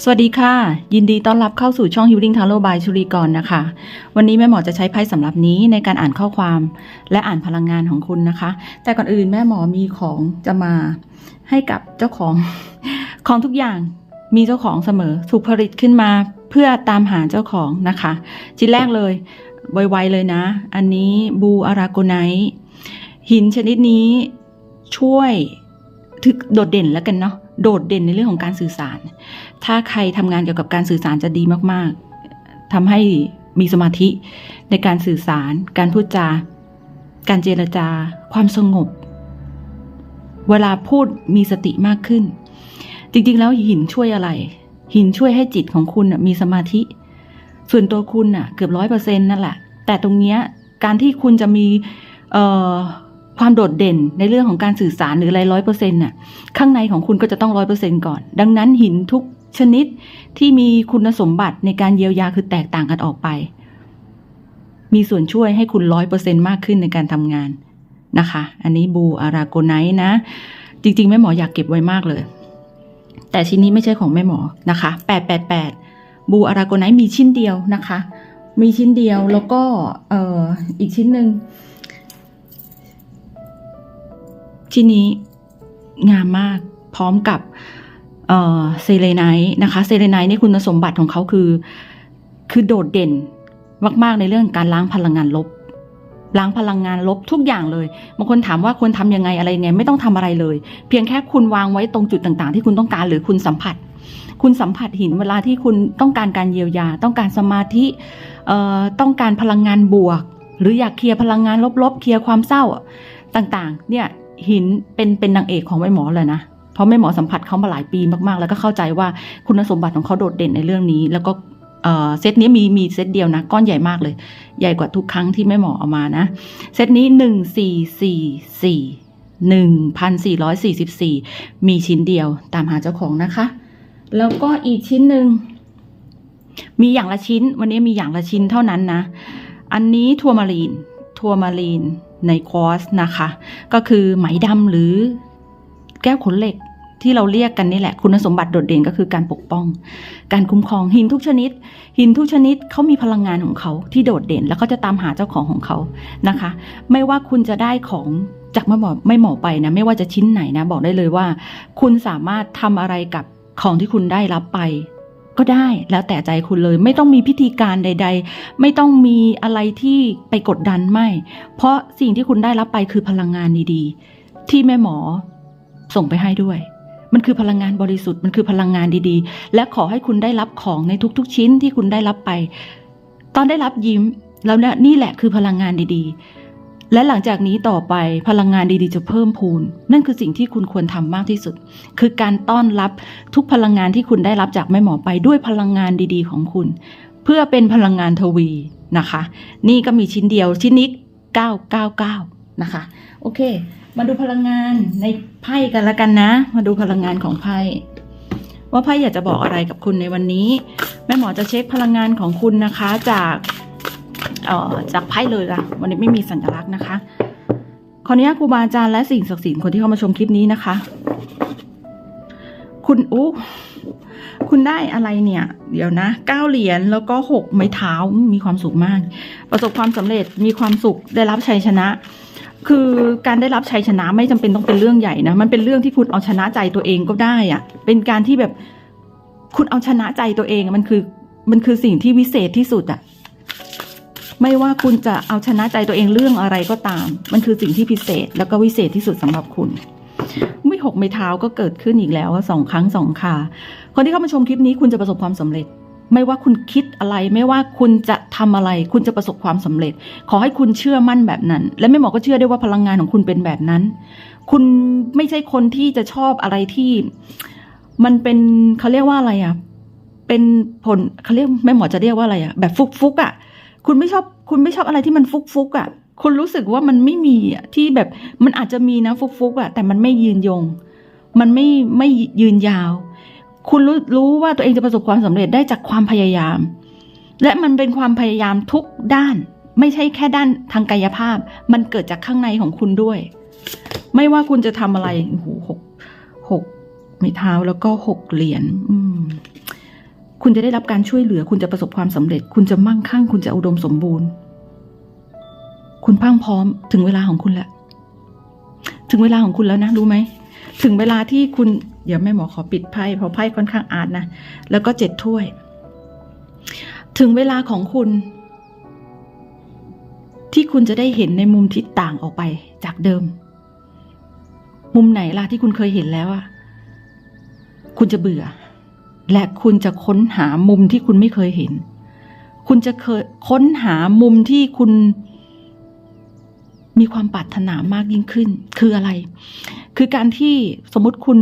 สวัสดีค่ะ ยินดีต้อนรับเข้าสู่ช่อง Healing Tarot by ชุลีกรนะคะ วันนี้แม่หมอจะใช้ไพ่สำหรับนี้ในการอ่านข้อความและอ่านพลังงานของคุณนะคะ แต่ก่อนอื่นแม่หมอมีของจะมาให้กับเจ้าของของทุกอย่างมีเจ้าของเสมอถูกผลิตขึ้นมาเพื่อตามหาเจ้าของนะคะชิ้นแรกเลยไวๆเลยนะ อันนี้บูอาราโกไนหินชนิดนี้ช่วยถึกโดดเด่นแล้วกันเนาะ โดดเด่นในเรื่องของการสื่อสาร ถ้าใครทำงานเกี่ยวกับการสื่อสารจะดีมากๆทำให้มีสมาธิในการสื่อสาร การพูดจา การเจรจา ความสงบ เวลาพูดมีสติมากขึ้น จริงๆ แล้วหินช่วยอะไร หินช่วยให้จิตของคุณมีสมาธิ ส่วนตัวคุณน่ะ เกือบร้อยเปอร์เซ็นต์นั่นแหละ แต่ตรงเนี้ยการที่คุณจะมี ความโดดเด่นในเรื่องของการสื่อสารหรืออะไรร้อยเปอร์เซ็นต์น่ะข้างในของคุณก็จะต้องร้อยเปอร์เซ็นต์ก่อน ดังนั้นหินทุกชนิดที่มีคุณสมบัติในการเยียวยาคือแตกต่างกันออกไป มีส่วนช่วยให้คุณร้อยเปอร์เซ็นต์มากขึ้นในการทำงานนะคะ อันนี้บูอาราโกไนท์นะ จริง ๆ แม่หมออยากเก็บไว้มากเลย แต่ชิ้นนี้ไม่ใช่ของแม่หมอนะคะแปดแปดแปดบูอาราโกไนท์มีชิ้นเดียวนะคะ มีชิ้นเดียวแล้วก็เอ่ออีกชิ้นหนึ่ง ชิ้นนี้งามมากพร้อมกับเซเลไนท์นะคะ เซเลไนท์นี่คุณสมบัติของเขาคือ คือโดดเด่นมากๆในเรื่องการล้างพลังงานลบ ล้างพลังงานลบทุกอย่างเลยบางคนถามว่าควรทำยังไงอะไรไงไม่ต้องทำอะไรเลย เพียงแค่คุณวางไว้ตรงจุดต่างๆ ที่คุณต้องการหรือคุณสัมผัส คุณสัมผัสหินเวลาที่คุณต้องการการเยียวยา ต้องการสมาธิต้องการพลังงานบวก หรืออยากเคลียร์พลังงานลบๆเคลียร์ความเศร้าต่างๆ เนี่ย หินเป็นเป็นนางเอกของแม่หมอเลยนะ เพราะแม่หมอสัมผัสเขามาหลายปีมากๆ แล้วก็เข้าใจว่าคุณสมบัติของเขาโดดเด่นในเรื่องนี้ แล้วก็เซตนี้มีมีเซตเดียวนะ ก้อนใหญ่มากเลย ใหญ่กว่าทุกครั้งที่แม่หมอเอามานะ เซตนี้หนึ่งสี่สี่สี่หนึ่งพันสี่ร้อยสี่สิบสี่มีชิ้นเดียวตามหาเจ้าของนะคะ แล้วก็อีกชิ้นหนึ่งมีอย่างละชิ้น วันนี้มีอย่างละชิ้นเท่านั้นนะ อันนี้ทัวร์มารีน ทัวร์มารีนในคอร์สนะคะ ก็คือไหมดำหรือแก้วขนเหล็กที่เราเรียกกันนี่แหละ คุณสมบัติโดดเด่นก็คือการปกป้อง การคุ้มครองหินทุกชนิด หินทุกชนิดเขามีพลังงานของเขาที่โดดเด่น แล้วก็จะตามหาเจ้าของของเขานะคะ ไม่ว่าคุณจะได้ของจากไม่หมอไม่หมอไปนะ ไม่ว่าจะชิ้นไหนนะ บอกได้เลยว่า คุณสามารถทำอะไรกับของที่คุณได้รับไป ก็ได้แล้วแต่ใจคุณเลย ไม่ต้องมีพิธีการใด ๆ ไม่ต้องมีอะไรที่ไปกดดันไม่ เพราะสิ่งที่คุณได้รับไปคือพลังงานดีๆ ที่แม่หมอส่งไปให้ด้วย มันคือพลังงานบริสุทธิ์มันคือพลังงานดีๆ และขอให้คุณได้รับของในทุกๆ ชิ้นที่คุณได้รับไป ตอนได้รับยิ้ม แล้วเนี่ยนี่แหละคือพลังงานดีๆ และหลังจากนี้ต่อไปพลังงานดีๆจะเพิ่มพูน นั่นคือสิ่งที่คุณควรทำมากที่สุด คือการต้อนรับทุกพลังงานที่คุณได้รับจากแม่หมอไปด้วยพลังงานดีๆของคุณ เพื่อเป็นพลังงานทวีนะคะ นี่ก็มีชิ้นเดียวชิ้นนี้ 999 นะคะ โอเค มาดูพลังงานในไพ่กันละกันนะ มาดูพลังงานของไพ่ว่าไพ่อยากจะบอกอะไรกับคุณในวันนี้ แม่หมอจะเช็คพลังงานของคุณนะคะ จาก จากไพ่เลยละวันนี้ไม่มีสัญลักษณ์นะคะขออนุญาตครูบาอาจารย์และสิ่งศักดิ์สิทธิ์คนที่เข้ามาชมคลิปนี้นะคะ คุณอู้คุณได้อะไรเนี่ย เดี๋ยวนะเก้าเหรียญแล้วก็หกไม้เท้ามีความสุขมาก ประสบความสำเร็จมีความสุขได้รับชัยชนะ คือการได้รับชัยชนะไม่จำเป็นต้องเป็นเรื่องใหญ่นะมันเป็นเรื่องที่คุณเอาชนะใจตัวเองก็ได้อะเป็นการที่แบบคุณเอาชนะใจตัวเองมันคือ มันคือสิ่งที่วิเศษที่สุดอะ ไม่ว่าคุณจะเอาชนะใจตัวเองเรื่องอะไรก็ตาม มันคือสิ่งที่พิเศษ แล้วก็วิเศษที่สุดสำหรับคุณไม่หกไม้เท้าก็เกิดขึ้นอีกแล้วสองครั้งสองคาคนที่เข้ามาชมคลิปนี้คุณจะประสบความสำเร็จ ไม่ว่าคุณคิดอะไร ไม่ว่าคุณจะทำอะไร คุณจะประสบความสำเร็จ ขอให้คุณเชื่อมั่นแบบนั้น และแม่หมอก็เชื่อได้ว่าพลังงานของคุณเป็นแบบนั้น คุณไม่ใช่คนที่จะชอบอะไรที่ มันเป็นเขาเรียกว่าอะไรอะเป็นผลเขาเรียกแม่หมอจะเรียกว่าอะไรอะแบบฟุกฟุกๆอะ คุณไม่ชอบคุณไม่ชอบอะไรที่มันฟุกฟุกอะ คุณรู้สึกว่ามันไม่มีอะที่แบบมันอาจจะมีนะฟุกฟุกอะ แต่มันไม่ยืนยง มันไม่ไม่ยืนยาว คุณรู้รู้ว่าตัวเองจะประสบความสำเร็จได้จากความพยายาม และมันเป็นความพยายามทุกด้าน ไม่ใช่แค่ด้านทางกายภาพ มันเกิดจากข้างในของคุณด้วย ไม่ว่าคุณจะทำอะไรโอ้โหหกหกไม้เท้าแล้วก็หกเหรียญอืม คุณจะได้รับการช่วยเหลือ คุณจะประสบความสำเร็จ คุณจะมั่งคั่ง คุณจะอุดมสมบูรณ์ คุณพังพร้อมถึงเวลาของคุณแล้วถึงเวลาของคุณแล้วนะ รู้ไหม ถึงเวลาที่คุณ เดี๋ยวแม่หมอขอปิดไพ่เพราะไพ่ค่อนข้างอาร์ตนะ แล้วก็เจ็ดถ้วย ถึงเวลาของคุณ ที่คุณจะได้เห็นในมุมที่ต่างออกไปจากเดิม มุมไหนล่ะที่คุณเคยเห็นแล้วอะคุณจะเบื่อ และคุณจะค้นหามุมที่คุณไม่เคยเห็น คุณจะเคยค้นหามุมที่คุณมีความปรารถนามากยิ่งขึ้น คืออะไร คือการที่สมมติคุณ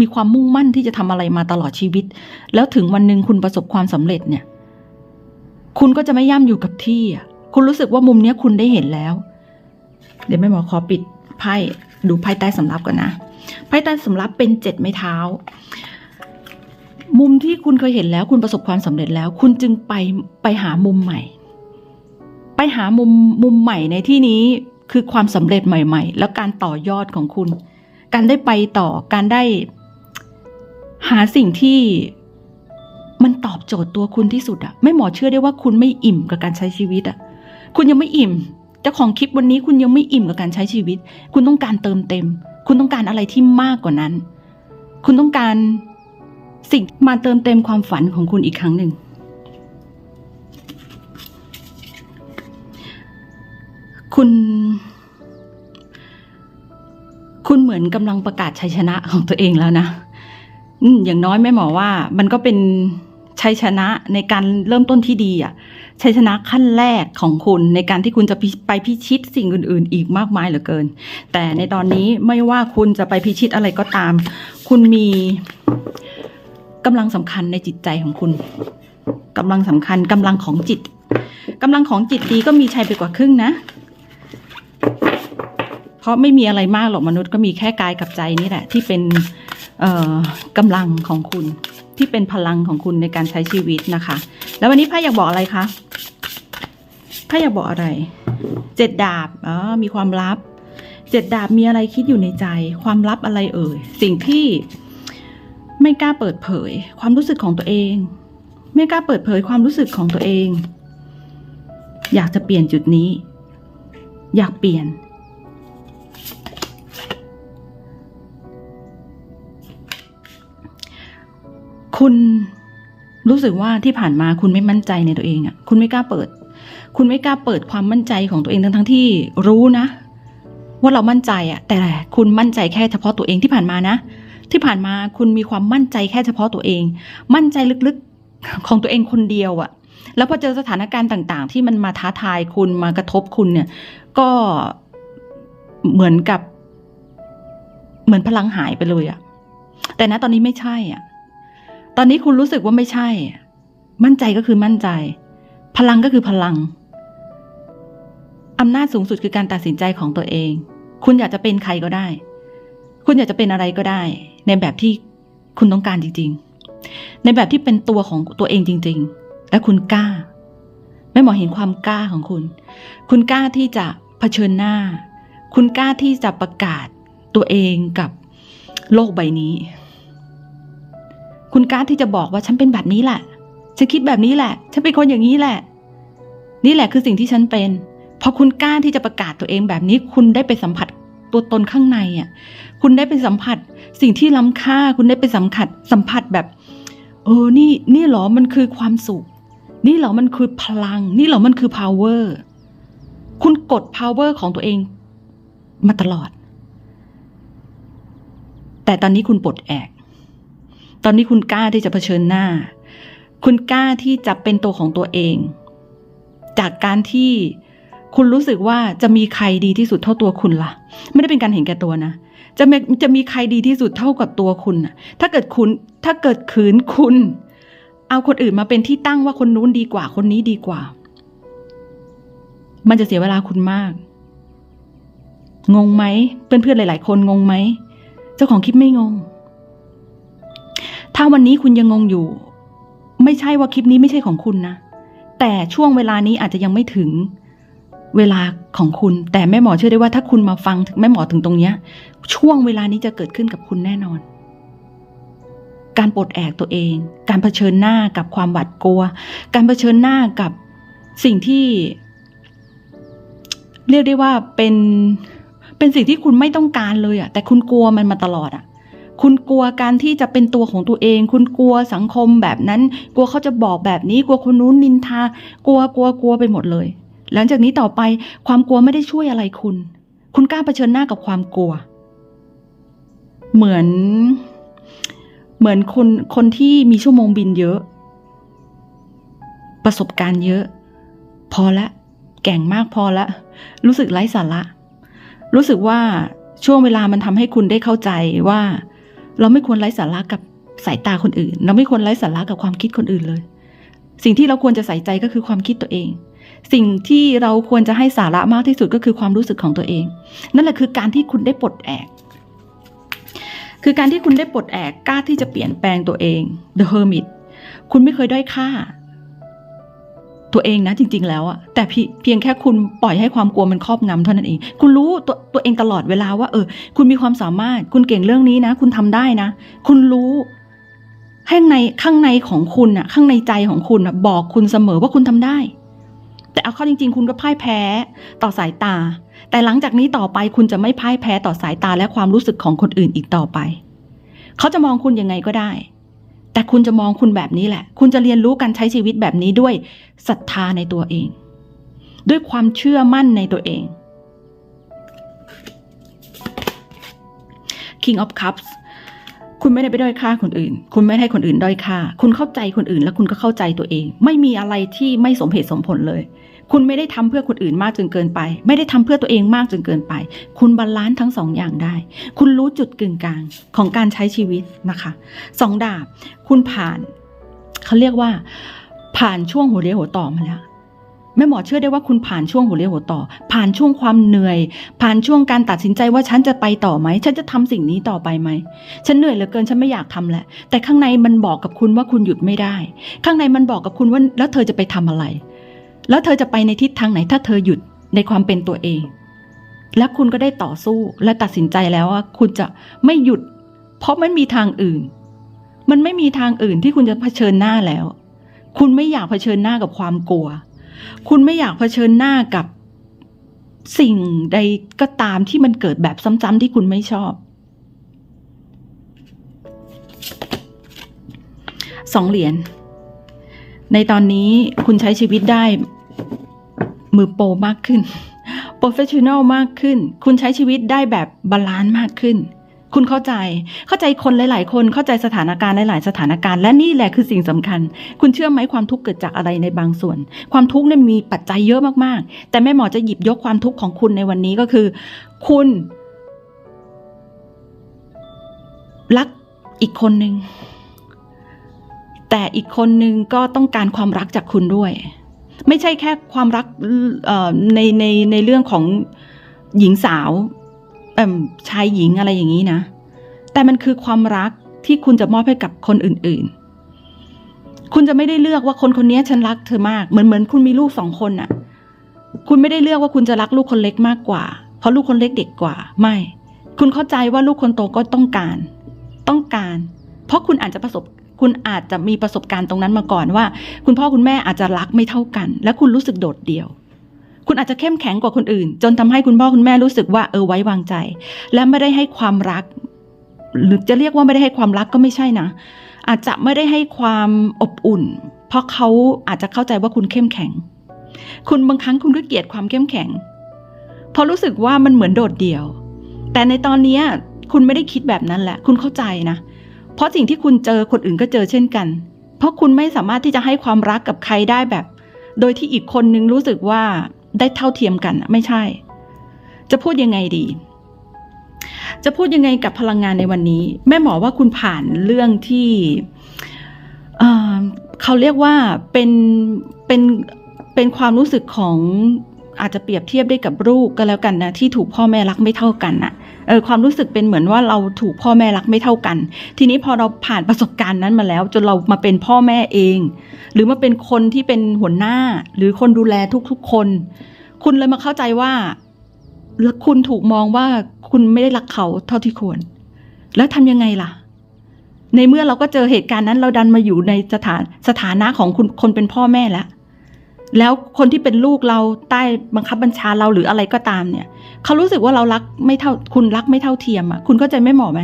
มีความมุ่งมั่นที่จะทำอะไรมาตลอดชีวิต แล้วถึงวันหนึ่งคุณประสบความสำเร็จเนี่ย คุณก็จะไม่ย่ำอยู่กับที่คุณรู้สึกว่ามุมนี้คุณได้เห็นแล้ว เดี๋ยวแม่หมอขอปิดไพ่ดูไพ่ใต้สำรับก่อนนะไพ่ใต้สำรับเป็นเจ็ดไม้เท้า มุมที่คุณเคยเห็นแล้วคุณประสบความสำเร็จแล้ว คุณจึงไปไปหามุมใหม่ ไปหามุมมุมใหม่ในที่นี้คือความสำเร็จใหม่ ๆ แล้วการต่อยอดของคุณ การได้ไปต่อการได้ หาสิ่งที่มันตอบโจทย์ตัวคุณที่สุดอะไม่หมอเชื่อได้ว่าคุณไม่อิ่มกับการใช้ชีวิตอะคุณยังไม่อิ่มเจ้าของคลิปวันนี้คุณยังไม่อิ่มกับการใช้ชีวิต คุณต้องการเติมเต็ม คุณต้องการอะไรที่มากกว่านั้น คุณต้องการ สิ่งมาเติมเต็มความฝันของคุณอีกครั้งหนึ่ง คุณ คุณเหมือนกำลังประกาศชัยชนะของตัวเองแล้วนะอย่างน้อยแม่หมอว่า มันก็เป็นชัยชนะในการเริ่มต้นที่ดีอะชัยชนะขั้นแรกของคุณในการที่คุณจะไปพิชิตสิ่งอื่น ๆ อีกมากมายเหลือเกิน แต่ในตอนนี้ไม่ว่าคุณจะไปพิชิตอะไรก็ตาม คุณมี กำลังสำคัญในจิตใจของคุณกำลังสำคัญกำลังของจิตกำลังของจิตดีก็มีชัยไปกว่าครึ่งนะ เพราะไม่มีอะไรมากหรอกมนุษย์ก็มีแค่กายกับใจนี่แหละ ที่เป็นเอ่อกำลังของคุณ ที่เป็นพลังของคุณในการใช้ชีวิตนะคะ แล้ววันนี้ไพ่อยากบอกอะไรคะไพ่อยากบอกอะไร เจ็ดดาบอ๋อมีความลับ เจ็ดดาบมีอะไรคิดอยู่ในใจ ความลับอะไรเอ่ย สิ่งที่ ไม่กล้าเปิดเผยความรู้สึกของตัวเอง ไม่กล้าเปิดเผยความรู้สึกของตัวเอง อยากจะเปลี่ยนจุดนี้ อยากเปลี่ยน คุณรู้สึกว่าที่ผ่านมาคุณไม่มั่นใจในตัวเองอะ่ะ คุณไม่กล้าเปิด คุณไม่กล้าเปิดความมั่นใจของตัวเองทั้งทั้งที่รู้นะ ว่าเรามั่นใจอะ่ะ แต่คุณมั่นใจแค่เฉพาะตัวเองที่ผ่านมานะ ที่ผ่านมาคุณมีความมั่นใจแค่เฉพาะตัวเอง มั่นใจลึกๆของตัวเองคนเดียวอะ่ะแล้วพอเจอสถานการณ์ต่างๆ ที่มันมาท้าทายคุณมากระทบคุณเนี่ย ก็เหมือนกับ เหมือนพลังหายไปเลยอะ่ะแต่นะตอนนี้ไม่ใช่อะตอนนี้คุณรู้สึกว่าไม่ใช่ มั่นใจก็คือมั่นใจ พลังก็คือพลังอำนาจสูงสุดคือการตัดสินใจของตัวเอง คุณอยากจะเป็นใครก็ได้ คุณอยากจะเป็นอะไรก็ได้ ในแบบที่คุณต้องการจริง ๆ ในแบบที่เป็นตัวของตัวเองจริง ๆ และคุณกล้าแม่หมอเห็นความกล้าของคุณ คุณกล้าที่จะเผชิญหน้า คุณกล้าที่จะประกาศตัวเองกับโลกใบนี้ คุณกล้าที่จะบอกว่าฉันเป็นแบบนี้แหละ ฉันคิดแบบนี้แหละ ฉันเป็นคนอย่างนี้แหละ นี่แหละคือสิ่งที่ฉันเป็น พอคุณกล้าที่จะประกาศตัวเองแบบนี้ คุณได้ไปสัมผัสตัวตนข้างในอะ คุณได้ไปสัมผัส สิ่งที่ล้ำค่าคุณได้ไปสัมผัสสัมผัสแบบเออนี่นี่หรอมันคือความสุข นี่หรอมันคือพลัง นี่หรอมันคือ power คุณกด power ของตัวเองมาตลอด แต่ตอนนี้คุณปลดแอก ตอนนี้คุณกล้าที่จะเผชิญหน้า คุณกล้าที่จะเป็นตัวของตัวเอง จากการที่คุณรู้สึกว่าจะมีใครดีที่สุดเท่าตัวคุณละ่ะ ไม่ได้เป็นการเห็นแก่ตัวนะ จะมีจะมีใครดีที่สุดเท่ากับตัวคุณถ้าเกิดคุณถ้าเกิดขืนคุณ เอาคนอื่นมาเป็นที่ตั้งว่าคนนู้นดีกว่า คนนี้ดีกว่า มันจะเสียเวลาคุณมาก งงไหมเพื่อนๆหลาย ๆ คนงงไหมเจ้าของคลิปไม่งง ถ้าวันนี้คุณยังงงอยู่ ไม่ใช่ว่าคลิปนี้ไม่ใช่ของคุณนะแต่ช่วงเวลานี้อาจจะยังไม่ถึง เวลาของคุณ แต่แม่หมอเชื่อได้ว่าถ้าคุณมาฟังแม่หมอถึงตรงเนี้ย ช่วงเวลานี้จะเกิดขึ้นกับคุณแน่นอน การปลดแอกตัวเอง การเผชิญหน้ากับความหวาดกลัว การเผชิญหน้ากับสิ่งที่ เรียกได้ว่าเป็นเป็นสิ่งที่คุณไม่ต้องการเลยอะแต่คุณกลัวมันมาตลอดอะคุณกลัวการที่จะเป็นตัวของตัวเอง คุณกลัวสังคมแบบนั้น กลัวเขาจะบอกแบบนี้ กลัวคนนู้นนินทา กลัวกลัวกลัวไปหมดเลย หลังจากนี้ต่อไปความกลัวไม่ได้ช่วยอะไรคุณ คุณกล้าเผชิญหน้ากับความกลัว เหมือน เหมือนคนคนที่มีชั่วโมงบินเยอะ ประสบการณ์เยอะ พอละแก่งมากพอละ รู้สึกไร้สาระ รู้สึกว่าช่วงเวลามันทำให้คุณได้เข้าใจว่า เราไม่ควรไร้สาระกับสายตาคนอื่น เราไม่ควรไร้สาระกับความคิดคนอื่นเลย สิ่งที่เราควรจะใส่ใจก็คือความคิดตัวเอง สิ่งที่เราควรจะให้สาระมากที่สุดก็คือความรู้สึกของตัวเอง นั่นแหละคือการที่คุณได้ปลดแอก คือการที่คุณได้ปลดแอกกล้าที่จะเปลี่ยนแปลงตัวเอง The Hermit คุณไม่เคยด้อยค่า ตัวเองนะจริง ๆ แล้วอะแต่เพียเพียงแค่คุณปล่อยให้ความกลัวมันครอบงำเท่านั้นเอง คุณรู้ตัวตัวเองตลอดเวลาว่า เออ คุณมีความสามารถ คุณเก่งเรื่องนี้นะ คุณทำได้นะ คุณรู้ข้างในข้างในของคุณอะข้างในใจของคุณอะบอกคุณเสมอว่าคุณทำได้ แต่เอาเข้าจริง ๆ คุณก็พ่ายแพ้ต่อสายตา แต่หลังจากนี้ต่อไปคุณจะไม่พ่ายแพ้ต่อสายตาและความรู้สึกของคนอื่นอีกต่อไป เขาจะมองคุณยังไงก็ได้ แต่คุณจะมองคุณแบบนี้แหละ คุณจะเรียนรู้การใช้ชีวิตแบบนี้ด้วยศรัทธาในตัวเอง ด้วยความเชื่อมั่นในตัวเอง King of Cups คุณไม่ได้ไปด้อยค่าคนอื่น คุณไม่ให้คนอื่นด้อยค่า คุณเข้าใจคนอื่น และคุณก็เข้าใจตัวเอง ไม่มีอะไรที่ไม่สมเหตุสมผลเลย คุณไม่ได้ทำเพื่อคนอื่นมากจนเกินไป ไม่ได้ทำเพื่อตัวเองมากจนเกินไป คุณบาลานซ์ทั้งสองอย่างได้ คุณรู้จุดกึ่งกลางของการใช้ชีวิตนะคะสองดาบ คุณผ่านเขาเรียกว่า ผ่านช่วงหัวเรียวหัวต่อมาแล้ว แม่หมอเชื่อได้ว่าคุณผ่านช่วงหัวเรียวหัวต่อ ผ่านช่วงความเหนื่อย ผ่านช่วงการตัดสินใจว่าฉันจะไปต่อไหม ฉันจะทำสิ่งนี้ต่อไปไหม ฉันเหนื่อยเหลือเกินฉันไม่อยากทำแหละ แต่ข้างในมันบอกกับคุณว่าคุณหยุดไม่ได้ ข้างในมันบอกกับคุณว่าแล้วเธอจะไปทำอะไร แล้วเธอจะไปในทิศทางไหนถ้าเธอหยุดในความเป็นตัวเอง และคุณก็ได้ต่อสู้และตัดสินใจแล้วว่าคุณจะไม่หยุด เพราะมันมีทางอื่น มันไม่มีทางอื่นที่คุณจะเผชิญหน้าแล้ว คุณไม่อยากเผชิญหน้ากับความกลัว คุณไม่อยากเผชิญหน้ากับสิ่งใดก็ตามที่มันเกิดแบบซ้ำๆที่คุณไม่ชอบสองเหรียญ ในตอนนี้คุณใช้ชีวิตได้มือโปรมากขึ้น โปรเฟชชั่นอลมากขึ้น คุณใช้ชีวิตได้แบบบาลานซ์มากขึ้น คุณเข้าใจ เข้าใจคนหลาย ๆ คน เข้าใจสถานการณ์หลาย ๆ สถานการณ์ และนี่แหละคือสิ่งสำคัญ คุณเชื่อไหมความทุกข์เกิดจากอะไรในบางส่วน ความทุกข์เนี่ยมีปัจจัยเยอะมาก ๆ แต่แม่หมอจะหยิบยกความทุกข์ของคุณในวันนี้ก็คือ คุณ รักอีกคนหนึ่ง แต่อีกคนหนึ่งก็ต้องการความรักจากคุณด้วย ไม่ใช่แค่ความรักเอ่อในในในเรื่องของหญิงสาว เอ่มชายหญิงอะไรอย่างนี้นะ แต่มันคือความรักที่คุณจะมอบให้กับคนอื่น ๆ คุณจะไม่ได้เลือกว่าคนคนนี้ฉันรักเธอมากเหมือนเหมือนคุณมีลูกสองคนน่ะ คุณไม่ได้เลือกว่าคุณจะรักลูกคนเล็กมากกว่า เพราะลูกคนเล็กเด็กกว่า ไม่ คุณเข้าใจว่าลูกคนโตก็ต้องการ ต้องการ เพราะคุณอาจจะประสบคุณอาจจะมีประสบการณ์ตรงนั้นมาก่อนว่า คุณพ่อคุณแม่อาจจะรักไม่เท่ากัน และคุณรู้สึกโดดเดี่ยว คุณอาจจะเข้มแข็งกว่าคนอื่น จนทำให้คุณพ่อคุณแม่รู้สึกว่าเออไว้วางใจ และไม่ได้ให้ความรัก หรือจะเรียกว่าไม่ได้ให้ความรักก็ไม่ใช่นะ อาจจะไม่ได้ให้ความอบอุ่น เพราะเขาอาจจะเข้าใจว่าคุณเข้มแข็ง คุณบางครั้งคุณก็เกลียดความเข้มแข็งเพราะรู้สึกว่ามันเหมือนโดดเดี่ยว แต่ในตอนนี้คุณไม่ได้คิดแบบนั้นแหละ คุณเข้าใจนะ เพราะสิ่งที่คุณเจอคนอื่นก็เจอเช่นกัน เพราะคุณไม่สามารถที่จะให้ความรักกับใครได้แบบ โดยที่อีกคนนึงรู้สึกว่า ได้เท่าเทียมกันอะไม่ใช่ จะพูดยังไงดี จะพูดยังไงกับพลังงานในวันนี้ แม่หมอว่าคุณผ่านเรื่องที่เเขาเรียกว่าเป็นเป็นเป็นความรู้สึกของ อาจจะเปรียบเทียบได้กับลูกก็แล้วกันนะที่ถูกพ่อแม่รักไม่เท่ากันนะเออความรู้สึกเป็นเหมือนว่าเราถูกพ่อแม่รักไม่เท่ากัน ทีนี้พอเราผ่านประสบการณ์นั้นมาแล้ว จนเรามาเป็นพ่อแม่เอง หรือมาเป็นคนที่เป็นหัวหน้า หรือคนดูแลทุกๆคน คุณเลยมาเข้าใจว่าคุณถูกมองว่าคุณไม่ได้รักเขาเท่าที่ควร แล้วทำยังไงล่ะ ในเมื่อเราก็เจอเหตุการณ์นั้นเราดันมาอยู่ในสถานสถานะของคุณคนเป็นพ่อแม่แล้ว แล้วคนที่เป็นลูกเราใต้บังคับบัญชาเราหรืออะไรก็ตามเนี่ยเขารู้สึกว่าเรารักไม่เท่าคุณรักไม่เท่าเทียมอะคุณเข้าใจไม่หมอไหม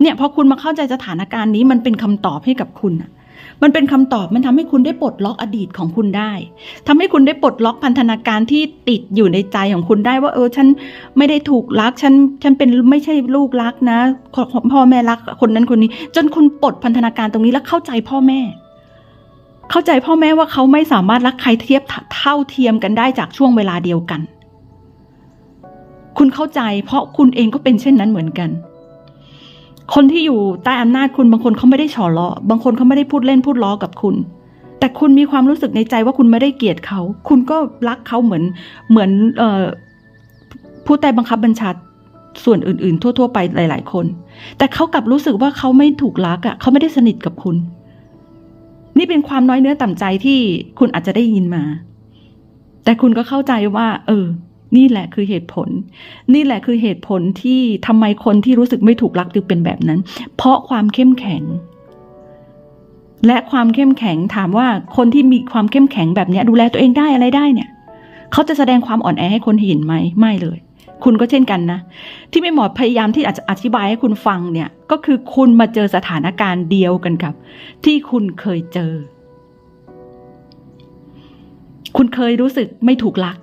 เนี่ยพอคุณมาเข้าใจสถานการณ์นี้มันเป็นคำตอบให้กับคุณอะมันเป็นคำตอบมันทำให้คุณได้ปลดล็อกอดีตของคุณได้ทำให้คุณได้ปลดล็อกพันธนาการที่ติดอยู่ในใจของคุณได้ว่า เออฉันไม่ได้ถูกรักฉันฉันเป็นไม่ใช่ลูกรักนะพ่อแม่รักคนนั้นคนนี้ จนคุณปลดพันธนาการตรงนี้แล้วเข้าใจพ่อแม่ เข้าใจพ่อแม่ว่าเขาไม่สามารถรักใครเทียบเท่าเทียมกันได้จากช่วงเวลาเดียวกัน คุณเข้าใจเพราะคุณเองก็เป็นเช่นนั้นเหมือนกัน คนที่อยู่ใต้อำนาจคุณบางคนเขาไม่ได้ฉอล้อบางคนเขาไม่ได้พูดเล่นพูดล้อกับคุณ แต่คุณมีความรู้สึกในใจว่าคุณไม่ได้เกลียดเขา คุณก็รักเขาเหมือนเหมือนออผู้ใต้บังคับบัญชาส่วนอื่นๆ ทั่ว ๆ ไปหลาย ๆ คน แต่เขากลับรู้สึกว่าเขาไม่ถูกรักอะ่ะเขาไม่ได้สนิทกับคุณ นี่เป็นความน้อยเนื้อต่ำใจที่คุณอาจจะได้ยินมา แต่คุณก็เข้าใจว่า เออ นี่แหละคือเหตุผล นี่แหละคือเหตุผลที่ทำไมคนที่รู้สึกไม่ถูกรักถึงเป็นแบบนั้น เพราะความเข้มแข็ง และความเข้มแข็งถามว่าคนที่มีความเข้มแข็งแบบนี้ดูแลตัวเองได้อะไรได้เนี่ย เขาจะแสดงความอ่อนแอให้คนเห็นไหมไม่เลย คุณก็เช่นกันนะ ที่ไม่หมอพยายามที่อาจจะอธิบายให้คุณฟังเนี่ย ก็คือคุณมาเจอสถานการณ์เดียวกันกับ ที่คุณเคยเจอ คุณเคยรู้สึกไม่ถูกรัก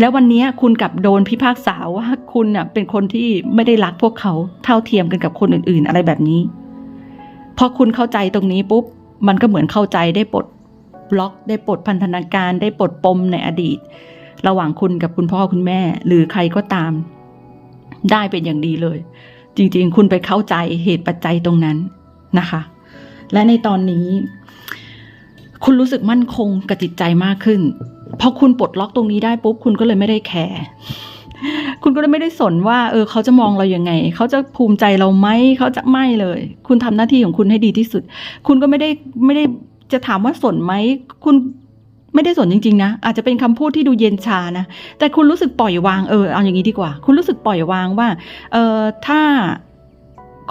แล้ววันนี้คุณกลับโดนพิพากษาว่าคุณเน่ะเป็นคนที่ไม่ได้รักพวกเขาเท่าเทียมกันกับคนอื่น ๆ อะไรแบบนี้ พอคุณเข้าใจตรงนี้ปุ๊บ มันก็เหมือนเข้าใจได้ปลดล็อกได้ปลดพันธนาการได้ปลดปมในอดีต ระหว่างคุณกับคุณพ่อคุณแม่ หรือใครก็ตาม ได้เป็นอย่างดีเลย จริงๆ คุณไปเข้าใจเหตุปัจจัยตรงนั้นนะคะ และในตอนนี้ คุณรู้สึกมั่นคงกับจิตใจมากขึ้นพอคุณปลดล็อกตรงนี้ได้ปุ๊บคุณก็เลยไม่ได้แคร์คุณก็เลยไม่ได้สนว่า เออ เขาจะมองเรายังไง เขาจะภูมิใจเราไหมเขาจะไม่เลย คุณทำหน้าที่ของคุณให้ดีที่สุด คุณก็ไม่ได้ไม่ได้จะถามว่าสนไหม คุณ ไม่ได้สนจริงๆนะอาจจะเป็นคำพูดที่ดูเย็นชานะแต่คุณรู้สึกปล่อยวางเออเอาอย่างนี้ดีกว่า คุณรู้สึกปล่อยวางว่าเออถ้า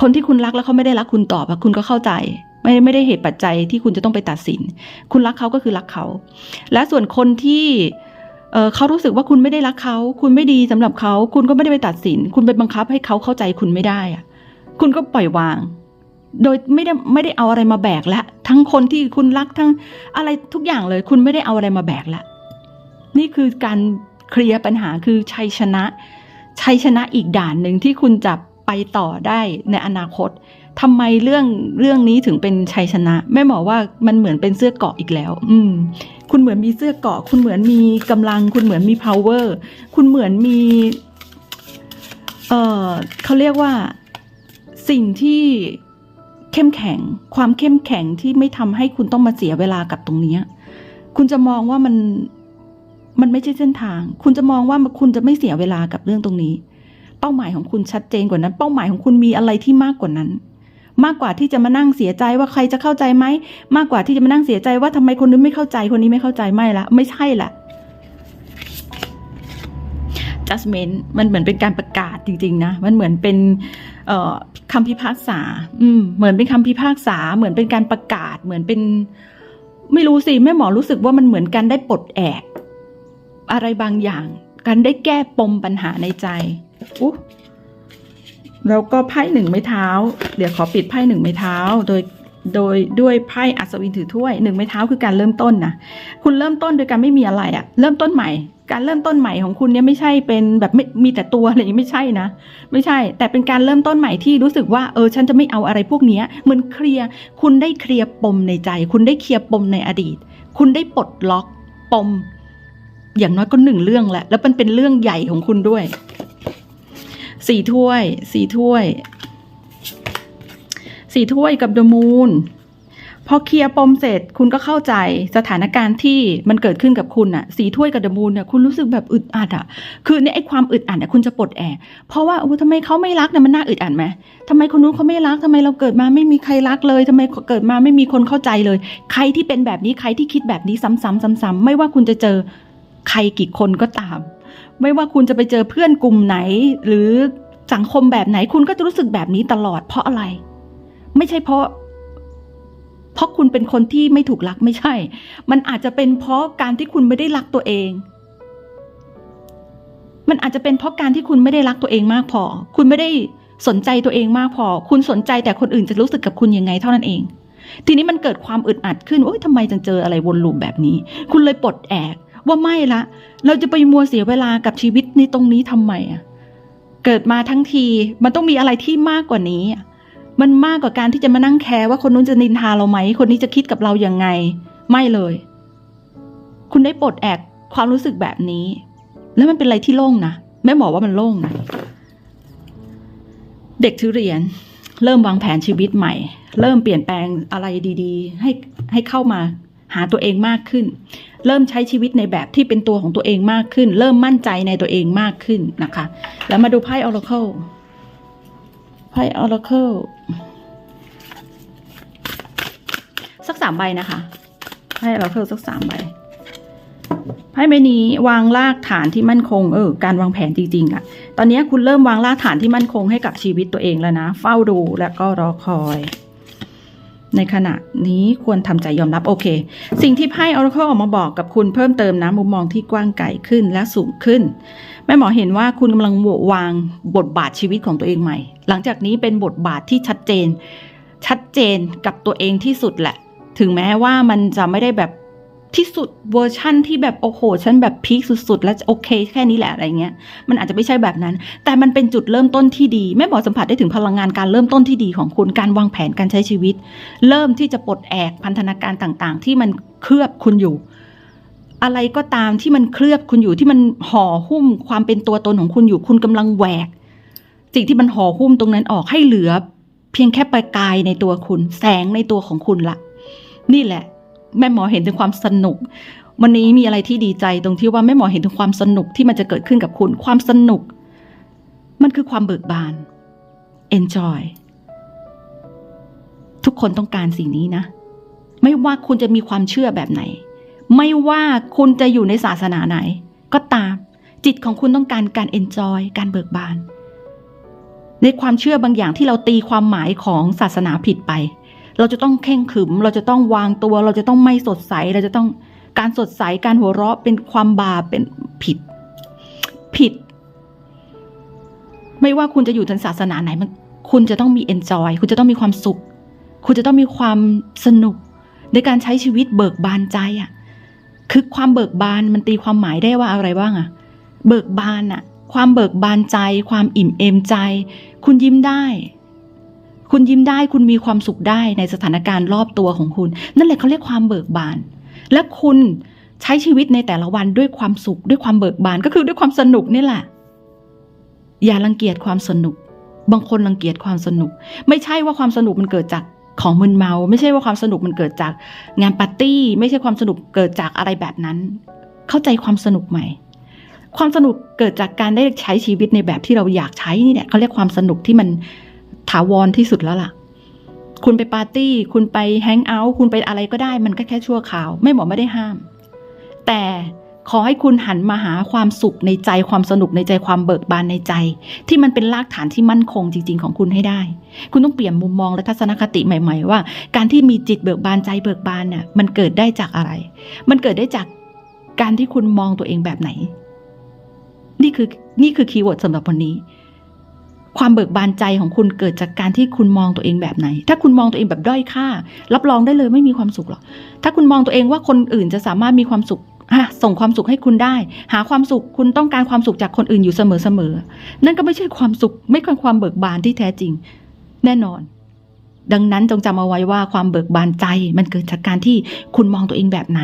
คนที่คุณรักแล้วเขาไม่ได้รักคุณตอบคุณก็เข้าใจ ไม่ไม่ได้เหตุปัจจัยที่คุณจะต้องไปตัดสิน คุณรักเขาก็คือรักเขา และส่วนคนที่เเขารู้สึกว่าคุณไม่ได้รักเขา คุณไม่ดีสำหรับเขา คุณก็ไม่ได้ไปตัดสิน คุณไปบังคับให้เขาเข้าใจคุณไม่ได้อะคุณก็ปล่อยวาง โดยไม่ได้ไม่ได้เอาอะไรมาแบกแล้วทั้งคนที่คุณรักทั้งอะไรทุกอย่างเลย คุณไม่ได้เอาอะไรมาแบกแล้วนี่คือการเคลียร์ปัญหาคือชัยชนะ ชัยชนะอีกด่านหนึ่งที่คุณจะไปต่อได้ในอนาคตทำไมเรื่องเรื่องนี้ถึงเป็นชัยชนะแม่หมอว่ามันเหมือนเป็นเสื้อเกาะอีกแล้ว อืม คุณเหมือนมีเสื้อเกาะ คุณเหมือนมีกำลัง คุณเหมือนมี power คุณเหมือนมี เออเขาเรียกว่าสิ่งที่ เข้มแข็ง ความเข้มแข็งที่ไม่ทำให้คุณต้องมาเสียเวลากับตรงเนี้ยคุณจะมองว่ามันมันไม่ใช่เส้นทาง คุณจะมองว่าคุณจะไม่เสียเวลากับเรื่องตรงนี้ เป้าหมายของคุณชัดเจนกว่านั้น เป้าหมายของคุณมีอะไรที่มากกว่านั้น มากกว่าที่จะมานั่งเสียใจว่าใครจะเข้าใจไหมมากกว่าที่จะมานั่งเสียใจว่าทำไมคนนึงไม่เข้าใจคนนี้ไม่เข้าใจไม่ละ ไม่ใช่ละ judgment มันเหมือนเป็นการประกาศจริง ๆ นะ มันเหมือนเป็นคำพิพากษา อืม เหมือนเป็นคำพิพากษา เหมือนเป็นการประกาศ เหมือนเป็น ไม่รู้สิ แม่หมอรู้สึกว่ามันเหมือนการได้ปลดแอก อะไรบางอย่าง การได้แก้ปมปัญหาในใจอ๊แล้วก็ไพ่หนึ่งไม้เท้า เดี๋ยวขอปิดไพ่หนึ่งไม้เท้า โดย โดยด้วยไพ่อัศวินถือถ้วยหนึ่งไม้เท้าคือการเริ่มต้นนะ คุณเริ่มต้นโดยการไม่มีอะไรอะเริ่มต้นใหม่ การเริ่มต้นใหม่ของคุณเนี่ยไม่ใช่เป็นแบบไม่มีแต่ตัวอะไรอย่างนี้ไม่ใช่นะ ไม่ใช่ แต่เป็นการเริ่มต้นใหม่ที่รู้สึกว่าเออฉันจะไม่เอาอะไรพวกนี้เหมือนเคลียร์คุณได้เคลียร์ปมในใจ คุณได้เคลียร์ปมในอดีต คุณได้ปลดล็อกปม อย่างน้อยก็หนึ่งเรื่องแหละแล้วมันเป็นเรื่องใหญ่ของคุณด้วยสี่ถ้วยสี่ถ้วยสี่ถ้วยกับเดอะมูน พอเคลียร์ปมเสร็จคุณก็เข้าใจสถานการณ์ที่มันเกิดขึ้นกับคุณอะสีถ้วยกับดมูนเนี่ยคุณรู้สึกแบบอึดอัดอะคือเนี่ยไอ้ความอึดอัดเนี่ยคุณจะปลดแอกเพราะว่าโอ้ทำไมเขาไม่รักเนี่ยมันน่าอึดอัดไหมทำไมคนนู้นเขาไม่รักทำไมเราเกิดมาไม่มีใครรักเลยทำไมเกิดมาไม่มีคนเข้าใจเลย ใครที่เป็นแบบนี้ใครที่คิดแบบนี้ซ้ำๆซ้ำๆไม่ว่าคุณจะเจอใครกี่คนก็ตาม ไม่ว่าคุณจะไปเจอเพื่อนกลุ่มไหน หรือสังคมแบบไหนคุณก็จะรู้สึกแบบนี้ตลอดเพราะอะไร ไม่ใช่เพราะ เพราะคุณเป็นคนที่ไม่ถูกรักไม่ใช่ มันอาจจะเป็นเพราะการที่คุณไม่ได้รักตัวเอง มันอาจจะเป็นเพราะการที่คุณไม่ได้รักตัวเองมากพอ คุณไม่ได้สนใจตัวเองมากพอ คุณสนใจแต่คนอื่นจะรู้สึกกับคุณยังไงเท่านั้นเอง ทีนี้มันเกิดความอึดอัดขึ้น โอ๊ยทำไมจะเจออะไรวนลูปแบบนี้ คุณเลยปลดแอกว่าไม่ละ เราจะไปมัวเสียเวลากับชีวิตในตรงนี้ทำไมอะเกิดมาทั้งทีมันต้องมีอะไรที่มากกว่านี้อะ มันมากกว่าการที่จะมานั่งแคร์ว่าคนนู้นจะนินทาเราไหม คนนี้จะคิดกับเราอย่างไง ไม่เลย คุณได้ปลดแอกความรู้สึกแบบนี้ แล้วมันเป็นอะไรที่โล่งนะแม่หมอว่ามันโล่งนะเด็กทุเรียนเริ่มวางแผนชีวิตใหม่ เริ่มเปลี่ยนแปลงอะไรดีๆ ให้ให้เข้ามาหาตัวเองมากขึ้น เริ่มใช้ชีวิตในแบบที่เป็นตัวของตัวเองมากขึ้น เริ่มมั่นใจในตัวเองมากขึ้นนะคะ แล้วมาดูไพ่ Oracle ไพ่ Oracle สักสามใบนะคะไพ่ Oracle สักสามใบไพ่ใบนี้วางรากฐานที่มั่นคง เออ การวางแผนจริงๆอะตอนนี้คุณเริ่มวางรากฐานที่มั่นคงให้กับชีวิตตัวเองแล้วนะ เฝ้าดูแล้วก็รอคอย ในขณะนี้ควรทำใจยอมรับโอเค สิ่งที่ไพ่ Oracle ออกมาบอกกับคุณเพิ่มเติมนะมุมมองที่กว้างไกลขึ้นและสูงขึ้น แม่หมอเห็นว่าคุณกำลังวางบทบาทชีวิตของตัวเองใหม่ หลังจากนี้เป็นบทบาทที่ชัดเจน ชัดเจนกับตัวเองที่สุดแหละ ถึงแม้ว่ามันจะไม่ได้แบบที่สุดเวอร์ชั่นที่แบบโอ้โหฉันแบบพีคสุดๆ แล้วโอเค แค่นี้แหละอะไรเงี้ย มันอาจจะไม่ใช่แบบนั้น แต่มันเป็นจุดเริ่มต้นที่ดีแม่หมอสัมผัสได้ถึงพลังงานการเริ่มต้นที่ดีของคุณการวางแผนการใช้ชีวิต เริ่มที่จะปลดแอกพันธนาการต่างๆ ที่มันเคลือบคุณอยู่ อะไรก็ตามที่มันเคลือบคุณอยู่ที่มันห่อหุ้มความเป็นตัวตนของคุณอยู่ คุณกำลังแหวกสิ่งที่มันห่อหุ้มตรงนั้นออกให้เหลือ เพียงแค่ประกายในตัวคุณ แสงในตัวของคุณละ นี่แหละ แม่หมอเห็นถึงความสนุก วันนี้มีอะไรที่ดีใจตรงที่ว่าแม่หมอเห็นถึงความสนุกที่มันจะเกิดขึ้นกับคุณ ความสนุก มันคือความเบิกบาน enjoy ทุกคนต้องการสิ่งนี้นะ ไม่ว่าคุณจะมีความเชื่อแบบไหน ไม่ว่าคุณจะอยู่ในศาสนาไหน ก็ตาม จิตของคุณต้องการการ enjoy การเบิกบาน ในความเชื่อบางอย่างที่เราตีความหมายของศาสนาผิดไป เราจะต้องเข่งขึม เราจะต้องวางตัว เราจะต้องไม่สดใส เราจะต้องการสดใส การหัวเราะเป็นความบาปเป็นผิด ผิด ไม่ว่าคุณจะอยู่ในศาสนาไหนมันคุณจะต้องมี enjoy คุณจะต้องมีความสุข คุณจะต้องมีความสนุก ในการใช้ชีวิตเบิกบานใจอะ่ะ คือความเบิกบานมันตีความหมายได้ว่าอะไรบ้างอะ่ะ เบิกบานอะ่ะ ความเบิกบานใจ ความอิ่มเอมใจ คุณยิ้มได้ คุณยิ้มได้คุณมีความสุขได้ในสถานการณ์รอบตัวของคุณ นั่นแหละเขาเรียกความเบิกบาน และคุณใช้ชีวิตในแต่ละวันด้วยความสุขด้วยความเบิกบานก็คือด้วยความสนุกนี่แหละ อย่ารังเกียจความสนุก บางคนรังเกียจความสนุก ไม่ใช่ว่าความสนุกมันเกิดจากของมึนเมา ไม่ใช่ว่าความสนุกมันเกิดจากงานปาร์ตี้ ไม่ใช่ความสนุกเกิดจากอะไรแบบนั้น เข้าใจความสนุกใหม่ ความสนุกเกิดจากการได้ใช้ชีวิตในแบบที่เราอยากใช้นี่แหละเขาเรียกความสนุกที่มัน ถาวรที่สุดแล้วล่ะ คุณไปปาร์ตี้ คุณไปแฮงเอาท์คุณไปอะไรก็ได้มันก็แค่ชั่วคราว ไม่หมอไม่ได้ห้าม แต่ขอให้คุณหันมาหาความสุขในใจความสนุกในใจความเบิกบานในใจ ที่มันเป็นรากฐานที่มั่นคงจริง ๆ ของคุณให้ได้ คุณต้องเปลี่ยนมุมมองและทัศนคติใหม่ ๆ ว่า การที่มีจิตเบิกบานใจเบิกบานน่ะมันเกิดได้จากอะไร มันเกิดได้จากการที่คุณมองตัวเองแบบไหน นี่คือนี่คือคีย์เวิร์ดสำหรับวันนี้ ความเบิกบานใจของคุณเกิดจากการที่คุณมองตัวเองแบบไหน ถ้าคุณมองตัวเองแบบด้อยค่า รับรองได้เลยไม่มีความสุขหรอก ถ้าคุณมองตัวเองว่าคนอื่นจะสามารถมีความสุขส่งความสุขให้คุณได้ หาความสุขคุณต้องการความสุขจากคนอื่นอยู่เสมอๆนั่นก็ไม่ใช่ความสุข ไม่ใช่ความเบิกบานที่แท้จริง แน่นอน ดังนั้นจงจำเอาไว้ว่าความเบิกบานใจมันเกิดจากการที่คุณมองตัวเองแบบไหน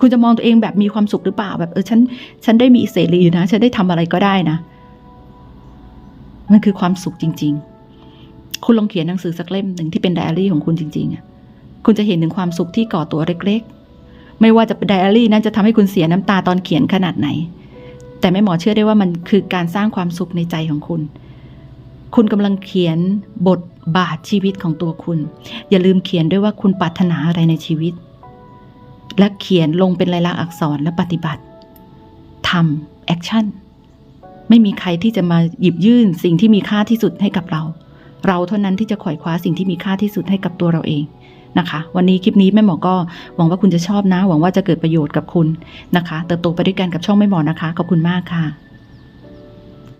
คุณจะมองตัวเองแบบมีความสุขหรือเปล่าแบบเออฉันฉันได้มีเสรีนะฉันได้ทำอะไรก็ได้นะ มันคือความสุขจริง ๆ คุณลองเขียนหนังสือสักเล่มหนึ่งที่เป็นไดอารี่ของคุณจริงๆอะคุณจะเห็นถึงความสุขที่ก่อตัวเล็ก ๆ ไม่ว่าจะเป็นไดอารี่นั้นจะทำให้คุณเสียน้ำตาตอนเขียนขนาดไหน แต่แม่หมอเชื่อได้ว่ามันคือการสร้างความสุขในใจของคุณ คุณกำลังเขียนบทบาทชีวิตของตัวคุณ อย่าลืมเขียนด้วยว่าคุณปรารถนาอะไรในชีวิต และเขียนลงเป็นลายลักษณ์อักษรและปฏิบัติทำแอคชั่น ไม่มีใครที่จะมาหยิบยื่นสิ่งที่มีค่าที่สุดให้กับเรา เราเท่านั้นที่จะขวอยคว้าสิ่งที่มีค่าที่สุดให้กับตัวเราเองนะคะ วันนี้คลิปนี้แม่หมอก็หวังว่าคุณจะชอบนะ หวังว่าจะเกิดประโยชน์กับคุณนะคะ เติบโตไปด้วยกันกับช่องแม่หมอนะคะ ขอบคุณมากค่ะ